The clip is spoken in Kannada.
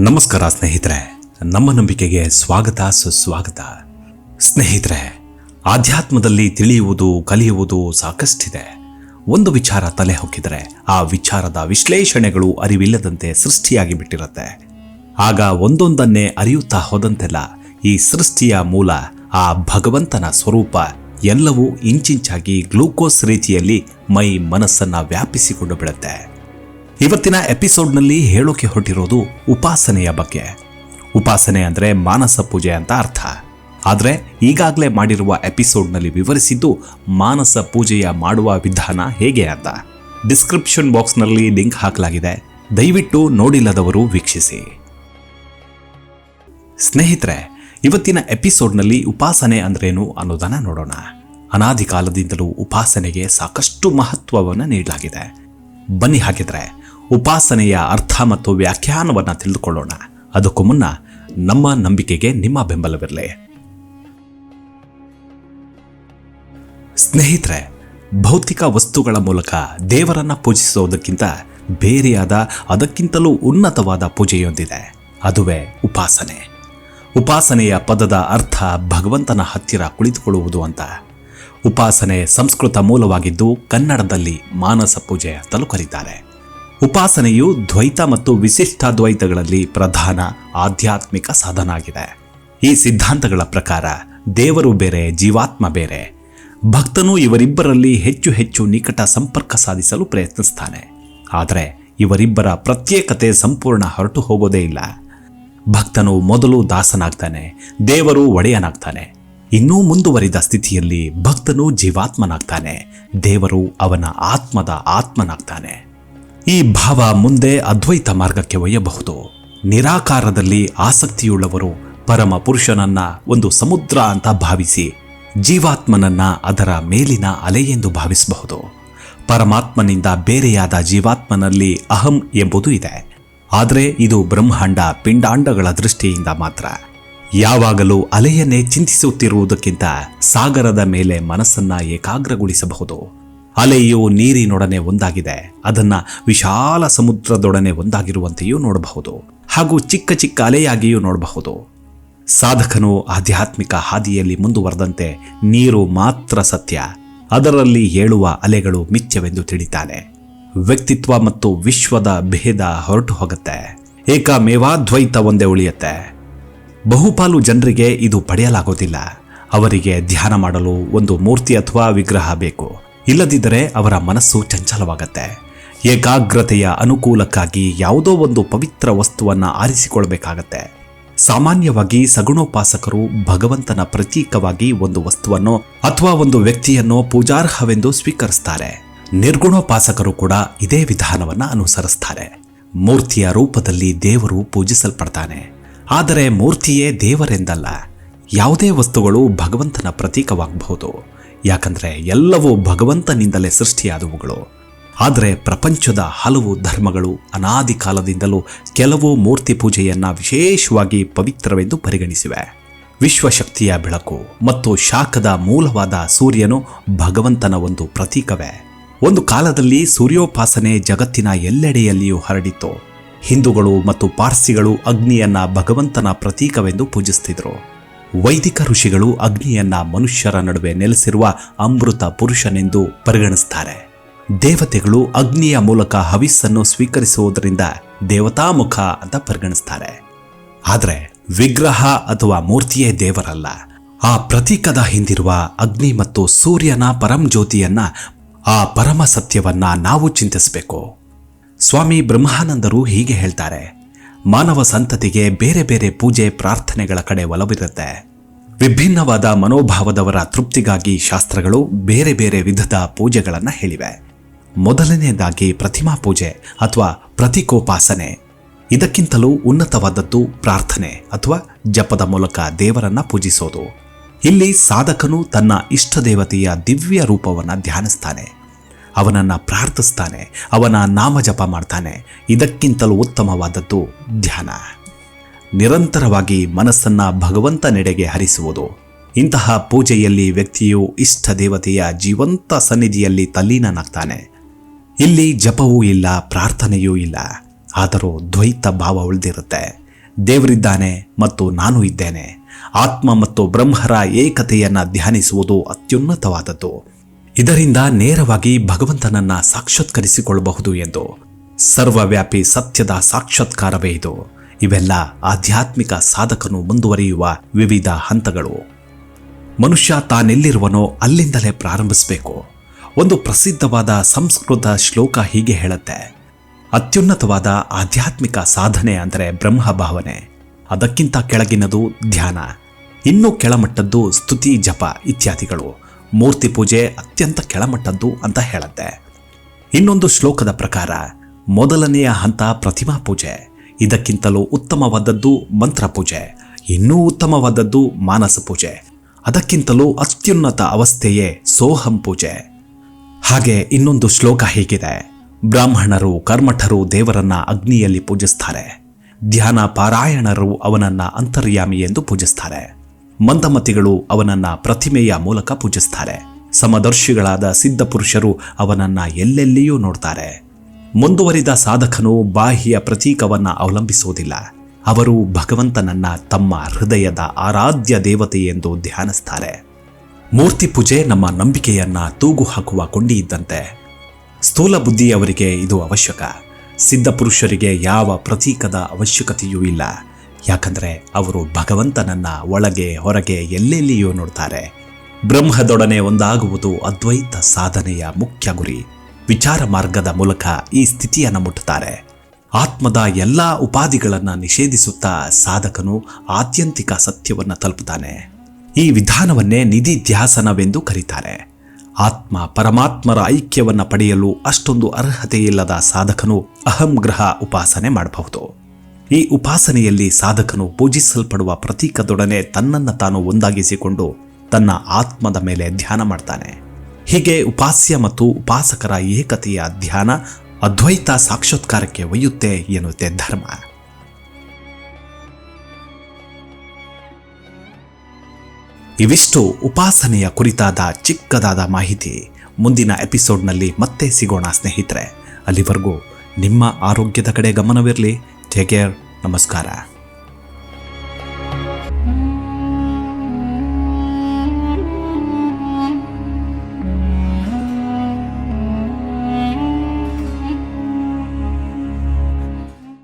ನಮಸ್ಕಾರ ಸ್ನೇಹಿತರೆ, ನಮ್ಮ ನಂಬಿಕೆಗೆ ಸ್ವಾಗತ, ಸುಸ್ವಾಗತ. ಸ್ನೇಹಿತರೆ, ಆಧ್ಯಾತ್ಮದಲ್ಲಿ ತಿಳಿಯುವುದು, ಕಲಿಯುವುದು ಸಾಕಷ್ಟಿದೆ. ಒಂದು ವಿಚಾರ ತಲೆ ಹೊಕ್ಕಿದರೆ ಆ ವಿಚಾರದ ವಿಶ್ಲೇಷಣೆಗಳು ಅರಿವಿಲ್ಲದಂತೆ ಸೃಷ್ಟಿಯಾಗಿ ಬಿಟ್ಟಿರುತ್ತೆ ಆಗ ಒಂದೊಂದನ್ನೇ ಅರಿಯುತ್ತಾ ಹೋದಂತೆಲ್ಲ ಈ ಸೃಷ್ಟಿಯ ಮೂಲ, ಆ ಭಗವಂತನ ಸ್ವರೂಪ ಎಲ್ಲವೂ ಇಂಚಿಂಚಾಗಿ ಗ್ಲೂಕೋಸ್ ರೀತಿಯಲ್ಲಿ ಮೈ ಮನಸ್ಸನ್ನ ವ್ಯಾಪಿಸಿಕೊಂಡು ಬಿಡುತ್ತೆ ಇವತ್ತಿನ ಎಪಿಸೋಡ್ನಲ್ಲಿ ಹೇಳೋಕೆ ಹೊರಟಿರೋದು ಉಪಾಸನೆಯ ಬಗ್ಗೆ. ಉಪಾಸನೆ ಅಂದರೆ ಮಾನಸ ಪೂಜೆ ಅಂತ ಅರ್ಥ. ಆದರೆ ಈಗಾಗಲೇ ಮಾಡಿರುವ ಎಪಿಸೋಡ್ನಲ್ಲಿ ವಿವರಿಸಿದ್ದು ಮಾನಸ ಪೂಜೆಯ ಮಾಡುವ ವಿಧಾನ ಹೇಗೆ ಅಂತ. ಡಿಸ್ಕ್ರಿಪ್ಷನ್ ಬಾಕ್ಸ್ನಲ್ಲಿ ಲಿಂಕ್ ಹಾಕಲಾಗಿದೆ. ದಯವಿಟ್ಟು ನೋಡಿಲ್ಲದವರು ವೀಕ್ಷಿಸಿ. ಸ್ನೇಹಿತರೆ, ಇವತ್ತಿನ ಎಪಿಸೋಡ್ನಲ್ಲಿ ಉಪಾಸನೆ ಅಂದ್ರೇನು ಅನ್ನೋದನ್ನು ನೋಡೋಣ. ಅನಾದಿ ಕಾಲದಿಂದಲೂ ಉಪಾಸನೆಗೆ ಸಾಕಷ್ಟು ಮಹತ್ವವನ್ನು ನೀಡಲಾಗಿದೆ. ಬನ್ನಿ ಹಾಗಿದ್ರೆ ಉಪಾಸನೆಯ ಅರ್ಥ ಮತ್ತು ವ್ಯಾಖ್ಯಾನವನ್ನು ತಿಳಿದುಕೊಳ್ಳೋಣ. ಅದಕ್ಕೂ ಮುನ್ನ ನಮ್ಮ ನಂಬಿಕೆಗೆ ನಿಮ್ಮ ಬೆಂಬಲವಿರಲಿ. ಸ್ನೇಹಿತರೆ, ಭೌತಿಕ ವಸ್ತುಗಳ ಮೂಲಕ ದೇವರನ್ನು ಪೂಜಿಸುವುದಕ್ಕಿಂತ ಬೇರೆಯಾದ ಅದಕ್ಕಿಂತಲೂ ಉನ್ನತವಾದ ಪೂಜೆಯೊಂದಿದೆ. ಅದುವೇ ಉಪಾಸನೆ. ಉಪಾಸನೆಯ ಪದದ ಅರ್ಥ ಭಗವಂತನ ಹತ್ತಿರ ಕುಳಿತುಕೊಳ್ಳುವುದು ಅಂತ. ಉಪಾಸನೆ ಸಂಸ್ಕೃತ ಮೂಲವಾಗಿದ್ದು ಕನ್ನಡದಲ್ಲಿ ಮಾನಸ ಪೂಜೆ ಅಂತಲೂ ಕರೀತಾರೆ ಉಪಾಸನೆಯು ದ್ವೈತ ಮತ್ತು ವಿಶಿಷ್ಟಾದ್ವೈತಗಳಲ್ಲಿ ಪ್ರಧಾನ ಆಧ್ಯಾತ್ಮಿಕ ಸಾಧನ ಆಗಿದೆ ಈ ಸಿದ್ಧಾಂತಗಳ ಪ್ರಕಾರ ದೇವರು ಬೇರೆ, ಜೀವಾತ್ಮ ಬೇರೆ. ಭಕ್ತನು ಇವರಿಬ್ಬರಲ್ಲಿ ಹೆಚ್ಚು ಹೆಚ್ಚು ನಿಕಟ ಸಂಪರ್ಕ ಸಾಧಿಸಲು ಪ್ರಯತ್ನಿಸ್ತಾನೆ. ಆದರೆ ಇವರಿಬ್ಬರ ಪ್ರತ್ಯೇಕತೆ ಸಂಪೂರ್ಣ ಹೊರಟು ಹೋಗೋದೇ ಇಲ್ಲ. ಭಕ್ತನು ಮೊದಲು ದಾಸನಾಗ್ತಾನೆ, ದೇವರು ಒಡೆಯನಾಗ್ತಾನೆ. ಇನ್ನೂ ಮುಂದುವರಿದ ಸ್ಥಿತಿಯಲ್ಲಿ ಭಕ್ತನು ಜೀವಾತ್ಮನಾಗ್ತಾನೆ, ದೇವರು ಅವನ ಆತ್ಮದ ಆತ್ಮನಾಗ್ತಾನೆ. ಈ ಭಾವ ಮುಂದೆ ಅದ್ವೈತ ಮಾರ್ಗಕ್ಕೆ ಒಯ್ಯಬಹುದು. ನಿರಾಕಾರದಲ್ಲಿ ಆಸಕ್ತಿಯುಳ್ಳವರು ಪರಮ ಪುರುಷನನ್ನ ಒಂದು ಸಮುದ್ರ ಅಂತ ಭಾವಿಸಿ, ಜೀವಾತ್ಮನನ್ನ ಅದರ ಮೇಲಿನ ಅಲೆಯೆಂದು ಭಾವಿಸಬಹುದು. ಪರಮಾತ್ಮನಿಂದ ಬೇರೆಯಾದ ಜೀವಾತ್ಮನಲ್ಲಿ ಅಹಂ ಎಂಬುದು ಇದೆ. ಆದರೆ ಇದು ಬ್ರಹ್ಮಾಂಡ ಪಿಂಡಾಂಡಗಳ ದೃಷ್ಟಿಯಿಂದ ಮಾತ್ರ. ಯಾವಾಗಲೂ ಅಲೆಯನ್ನೇ ಚಿಂತಿಸುತ್ತಿರುವುದಕ್ಕಿಂತ ಸಾಗರದ ಮೇಲೆ ಮನಸ್ಸನ್ನ ಏಕಾಗ್ರಗೊಳಿಸಬಹುದು. ಅಲೆಯು ನೀರಿನೊಡನೆ ಒಂದಾಗಿದೆ. ಅದನ್ನ ವಿಶಾಲ ಸಮುದ್ರದೊಡನೆ ಒಂದಾಗಿರುವಂತೆಯೂ ನೋಡಬಹುದು. ಹಾಗೂ ಚಿಕ್ಕ ಚಿಕ್ಕ ಅಲೆಯಾಗಿಯೂ ನೋಡಬಹುದು. ಸಾಧಕನು ಆಧ್ಯಾತ್ಮಿಕ ಹಾದಿಯಲ್ಲಿ ಮುಂದುವರೆದಂತೆ ನೀರು ಮಾತ್ರ ಸತ್ಯ. ಅದರಲ್ಲಿ ಏಳುವ ಅಲೆಗಳು ಮಿಥ್ಯವೆಂದು ತಿಳಿತಾನೆ. ವ್ಯಕ್ತಿತ್ವ ಮತ್ತು ವಿಶ್ವದ ಭೇದ ಹೊರಟು ಹೋಗುತ್ತೆ. ಏಕಮೇವಾದ್ವೈತ ಒಂದೇ ಉಳಿಯುತ್ತೆ. ಬಹುಪಾಲು ಜನರಿಗೆ ಇದು ಪಡೆಯಲಾಗೋದಿಲ್ಲ. ಅವರಿಗೆ ಧ್ಯಾನ ಮಾಡಲು ಒಂದು ಮೂರ್ತಿ ಅಥವಾ ವಿಗ್ರಹ ಬೇಕು. ಇಲ್ಲದಿದ್ದರೆ ಅವರ ಮನಸ್ಸು ಚಂಚಲವಾಗತ್ತೆ. ಏಕಾಗ್ರತೆಯ ಅನುಕೂಲಕ್ಕಾಗಿ ಯಾವುದೋ ಒಂದು ಪವಿತ್ರ ವಸ್ತುವನ್ನ ಆರಿಸಿಕೊಳ್ಬೇಕಾಗತ್ತೆ. ಸಾಮಾನ್ಯವಾಗಿ ಸಗುಣೋಪಾಸಕರು ಭಗವಂತನ ಪ್ರತೀಕವಾಗಿ ಒಂದು ವಸ್ತುವನ್ನು ಅಥವಾ ಒಂದು ವ್ಯಕ್ತಿಯನ್ನು ಪೂಜಾರ್ಹವೆಂದು ಸ್ವೀಕರಿಸ್ತಾರೆ. ನಿರ್ಗುಣೋಪಾಸಕರು ಕೂಡ ಇದೇ ವಿಧಾನವನ್ನು ಅನುಸರಿಸ್ತಾರೆ. ಮೂರ್ತಿಯ ರೂಪದಲ್ಲಿ ದೇವರು ಪೂಜಿಸಲ್ಪಡ್ತಾನೆ. ಆದರೆ ಮೂರ್ತಿಯೇ ದೇವರೆಂದಲ್ಲ. ಯಾವುದೇ ವಸ್ತುಗಳು ಭಗವಂತನ ಪ್ರತೀಕವಾಗಬಹುದು. ಯಾಕಂದ್ರೆ ಎಲ್ಲವೂ ಭಗವಂತನಿಂದಲೇ ಸೃಷ್ಟಿಯಾದವುಗಳು. ಆದರೆ ಪ್ರಪಂಚದ ಹಲವು ಧರ್ಮಗಳು ಅನಾದಿ ಕಾಲದಿಂದಲೂ ಕೆಲವು ಮೂರ್ತಿ ಪೂಜೆಯನ್ನು ವಿಶೇಷವಾಗಿ ಪವಿತ್ರವೆಂದು ಪರಿಗಣಿಸಿವೆ. ವಿಶ್ವಶಕ್ತಿಯ ಬೆಳಕು ಮತ್ತು ಶಾಖದ ಮೂಲವಾದ ಸೂರ್ಯನು ಭಗವಂತನ ಒಂದು ಪ್ರತೀಕವೇ. ಒಂದು ಕಾಲದಲ್ಲಿ ಸೂರ್ಯೋಪಾಸನೆ ಜಗತ್ತಿನ ಎಲ್ಲೆಡೆಯಲ್ಲಿಯೂ ಹರಡಿತ್ತು. ಹಿಂದೂಗಳು ಮತ್ತು ಪಾರ್ಸಿಗಳು ಅಗ್ನಿಯನ್ನ ಭಗವಂತನ ಪ್ರತೀಕವೆಂದು ಪೂಜಿಸ್ತಿದ್ರು. ವೈದಿಕ ಋಷಿಗಳು ಅಗ್ನಿಯನ್ನ ಮನುಷ್ಯರ ನಡುವೆ ನೆಲೆಸಿರುವ ಅಮೃತ ಪುರುಷನೆಂದು ಪರಿಗಣಿಸ್ತಾರೆ. ದೇವತೆಗಳು ಅಗ್ನಿಯ ಮೂಲಕ ಹವಿಸ್ಸನ್ನು ಸ್ವೀಕರಿಸುವುದರಿಂದ ದೇವತಾಮುಖ ಅಂತ ಪರಿಗಣಿಸ್ತಾರೆ. ಆದರೆ ವಿಗ್ರಹ ಅಥವಾ ಮೂರ್ತಿಯೇ ದೇವರಲ್ಲ. ಆ ಪ್ರತೀಕದ ಹಿಂದಿರುವ ಅಗ್ನಿ ಮತ್ತು ಸೂರ್ಯನ ಪರಂಜ್ಯೋತಿಯನ್ನ ಆ ಪರಮ ಸತ್ಯವನ್ನ ನಾವು ಚಿಂತಿಸಬೇಕು. ಸ್ವಾಮಿ ಬ್ರಹ್ಮಾನಂದರು ಹೀಗೆ ಹೇಳ್ತಾರೆ. ಮಾನವ ಸಂತತಿಗೆ ಬೇರೆ ಬೇರೆ ಪೂಜೆ ಪ್ರಾರ್ಥನೆಗಳ ಕಡೆ ಒಲವಿರುತ್ತೆ. ವಿಭಿನ್ನವಾದ ಮನೋಭಾವದವರ ತೃಪ್ತಿಗಾಗಿ ಶಾಸ್ತ್ರಗಳು ಬೇರೆ ಬೇರೆ ವಿಧದ ಪೂಜೆಗಳನ್ನು ಹೇಳಿವೆ. ಮೊದಲನೆಯದಾಗಿ ಪ್ರತಿಮಾ ಪೂಜೆ ಅಥವಾ ಪ್ರತಿಕೋಪಾಸನೆ. ಇದಕ್ಕಿಂತಲೂ ಉನ್ನತವಾದದ್ದು ಪ್ರಾರ್ಥನೆ ಅಥವಾ ಜಪದ ಮೂಲಕ ದೇವರನ್ನ ಪೂಜಿಸೋದು. ಇಲ್ಲಿ ಸಾಧಕನು ತನ್ನ ಇಷ್ಟ ದೇವತೆಯ ದಿವ್ಯ ರೂಪವನ್ನು ಧ್ಯಾನಿಸ್ತಾನೆ. ಅವನನ್ನ ಪ್ರಾರ್ಥಿಸ್ತಾನೆ, ಅವನ ನಾಮ ಜಪ ಮಾಡ್ತಾನೆ. ಇದಕ್ಕಿಂತಲೂ ಉತ್ತಮವಾದದ್ದು ಧ್ಯಾನ. ನಿರಂತರವಾಗಿ ಮನಸ್ಸನ್ನ ಭಗವಂತನೆಡೆಗೆ ಹರಿಸುವುದು. ಇಂತಹ ಪೂಜೆಯಲ್ಲಿ ವ್ಯಕ್ತಿಯು ಇಷ್ಟ ದೇವತೆಯ ಜೀವಂತ ಸನ್ನಿಧಿಯಲ್ಲಿ ತಲ್ಲೀನನಾಗ್ತಾನೆ. ಇಲ್ಲಿ ಜಪವೂ ಇಲ್ಲ, ಪ್ರಾರ್ಥನೆಯೂ ಇಲ್ಲ. ಆದರೂ ದ್ವೈತ ಭಾವ ಉಳಿದಿರುತ್ತೆ. ದೇವರಿದ್ದಾನೆ ಮತ್ತು ನಾನು ಇದ್ದೇನೆ. ಆತ್ಮ ಮತ್ತು ಬ್ರಹ್ಮರ ಏಕತೆಯನ್ನು ಧ್ಯಾನಿಸುವುದು ಅತ್ಯುನ್ನತವಾದದ್ದು. ಇದರಿಂದ ನೇರವಾಗಿ ಭಗವಂತನನ್ನ ಸಾಕ್ಷಾತ್ಕರಿಸಿಕೊಳ್ಳಬಹುದು ಎಂದು. ಸರ್ವವ್ಯಾಪಿ ಸತ್ಯದ ಸಾಕ್ಷಾತ್ಕಾರವೇ ಇದು. ಇವೆಲ್ಲ ಆಧ್ಯಾತ್ಮಿಕ ಸಾಧಕನು ಮುಂದುವರಿಯುವ ವಿವಿಧ ಹಂತಗಳು. ಮನುಷ್ಯ ತಾನೆಲ್ಲಿರುವನೋ ಅಲ್ಲಿಂದಲೇ ಪ್ರಾರಂಭಿಸಬೇಕು. ಒಂದು ಪ್ರಸಿದ್ಧವಾದ ಸಂಸ್ಕೃತ ಶ್ಲೋಕ ಹೀಗೆ ಹೇಳುತ್ತೆ. ಅತ್ಯುನ್ನತವಾದ ಆಧ್ಯಾತ್ಮಿಕ ಸಾಧನೆ ಅಂದರೆ ಬ್ರಹ್ಮ ಭಾವನೆ ಅದಕ್ಕಿಂತ ಕೆಳಗಿನದು ಧ್ಯಾನ. ಇನ್ನೂ ಕೆಳಮಟ್ಟದ್ದು ಸ್ತುತಿ ಜಪ ಇತ್ಯಾದಿಗಳು. ಮೂರ್ತಿ ಪೂಜೆ ಅತ್ಯಂತ ಕೆಳಮಟ್ಟದ್ದು ಅಂತ ಹೇಳುತ್ತೆ. ಇನ್ನೊಂದು ಶ್ಲೋಕದ ಪ್ರಕಾರ ಮೊದಲನೆಯ ಹಂತ ಪ್ರತಿಮಾ ಪೂಜೆ. ಇದಕ್ಕಿಂತಲೂ ಉತ್ತಮವಾದದ್ದು ಮಂತ್ರ ಪೂಜೆ. ಇನ್ನೂ ಉತ್ತಮವಾದದ್ದು ಮಾನಸ ಪೂಜೆ. ಅದಕ್ಕಿಂತಲೂ ಅತ್ಯುನ್ನತ ಅವಸ್ಥೆಯೇ ಸೋಹಂ ಪೂಜೆ. ಹಾಗೆ ಇನ್ನೊಂದು ಶ್ಲೋಕ ಹೀಗಿದೆ. ಬ್ರಾಹ್ಮಣರು, ಕರ್ಮಠರು ದೇವರನ್ನ ಅಗ್ನಿಯಲ್ಲಿ ಪೂಜಿಸ್ತಾರೆ. ಧ್ಯಾನ ಪಾರಾಯಣರು ಅವನನ್ನ ಅಂತರ್ಯಾಮಿ ಎಂದು ಪೂಜಿಸ್ತಾರೆ. ಮಂದಮತಿಗಳು ಅವನನ್ನ ಪ್ರತಿಮೆಯ ಮೂಲಕ ಪೂಜಿಸ್ತಾರೆ. ಸಮದರ್ಶಿಗಳಾದ ಸಿದ್ಧಪುರುಷರು ಅವನನ್ನ ಎಲ್ಲೆಲ್ಲಿಯೂ ನೋಡ್ತಾರೆ. ಮುಂದುವರಿದ ಸಾಧಕನು ಬಾಹ್ಯ ಪ್ರತೀಕವನ್ನ ಅವಲಂಬಿಸುವುದಿಲ್ಲ. ಅವರು ಭಗವಂತನನ್ನ ತಮ್ಮ ಹೃದಯದ ಆರಾಧ್ಯ ದೇವತೆ ಎಂದು ಧ್ಯಾನಿಸ್ತಾರೆ. ಮೂರ್ತಿ ಪೂಜೆ ನಮ್ಮ ನಂಬಿಕೆಯನ್ನ ತೂಗು ಹಾಕುವ ಕೊಂಡಿ ಇದ್ದಂತೆ ಸ್ಥೂಲ ಬುದ್ಧಿಯವರಿಗೆ ಇದು ಅವಶ್ಯಕ. ಸಿದ್ಧಪುರುಷರಿಗೆ ಯಾವ ಪ್ರತೀಕದ ಅವಶ್ಯಕತೆಯೂ ಇಲ್ಲ. ಯಾಕಂದ್ರೆ ಅವರು ಭಗವಂತನನ್ನ ಒಳಗೆ, ಹೊರಗೆ ಎಲ್ಲೆಲ್ಲಿಯೂ ನೋಡ್ತಾರೆ. ಬ್ರಹ್ಮದೊಡನೆ ಒಂದಾಗುವುದು ಅದ್ವೈತ ಸಾಧನೆಯ ಮುಖ್ಯ ಗುರಿ. ವಿಚಾರ ಮಾರ್ಗದ ಮೂಲಕ ಈ ಸ್ಥಿತಿಯನ್ನು ಮುಟ್ಟುತ್ತಾರೆ. ಆತ್ಮದ ಎಲ್ಲ ಉಪಾಧಿಗಳನ್ನು ನಿಷೇಧಿಸುತ್ತಾ ಸಾಧಕನು ಆತ್ಯಂತಿಕ ಸತ್ಯವನ್ನು ತಲುಪುತ್ತಾನೆ ಈ ವಿಧಾನವನ್ನೇ ನಿಧಿ ಧ್ಯಾಸನವೆಂದು ಕರೀತಾರೆ. ಆತ್ಮ ಪರಮಾತ್ಮರ ಐಕ್ಯವನ್ನು ಪಡೆಯಲು ಅಷ್ಟೊಂದು ಅರ್ಹತೆಯಿಲ್ಲದ ಸಾಧಕನು ಅಹಂಗ್ರಹ ಉಪಾಸನೆ ಮಾಡಬಹುದು. ಈ ಉಪಾಸನೆಯಲ್ಲಿ ಸಾಧಕನು ಪೂಜಿಸಲ್ಪಡುವ ಪ್ರತೀಕದೊಡನೆ ತನ್ನನ್ನು ತಾನು ಒಂದಾಗಿಸಿಕೊಂಡು ತನ್ನ ಆತ್ಮದ ಮೇಲೆ ಧ್ಯಾನ ಮಾಡ್ತಾನೆ. ಹೀಗೆ ಉಪಾಸ್ಯ ಮತ್ತು ಉಪಾಸಕರ ಏಕತೆಯ ಧ್ಯಾನ ಅದ್ವೈತ ಸಾಕ್ಷಾತ್ಕಾರಕ್ಕೆ ಒಯ್ಯುತ್ತೆ ಎನ್ನುತ್ತೆ ಧರ್ಮ. ಇವಿಷ್ಟು ಉಪಾಸನೆಯ ಕುರಿತಾದ ಚಿಕ್ಕದಾದ ಮಾಹಿತಿ. ಮುಂದಿನ ಎಪಿಸೋಡ್ನಲ್ಲಿ ಮತ್ತೆ ಸಿಗೋಣ ಸ್ನೇಹಿತರೆ. ಅಲ್ಲಿವರೆಗೂ ನಿಮ್ಮ ಆರೋಗ್ಯದ ಕಡೆ ಗಮನವಿರಲಿ. ಟೇಕ್ ಕೇರ್ ನಮಸ್ಕಾರ.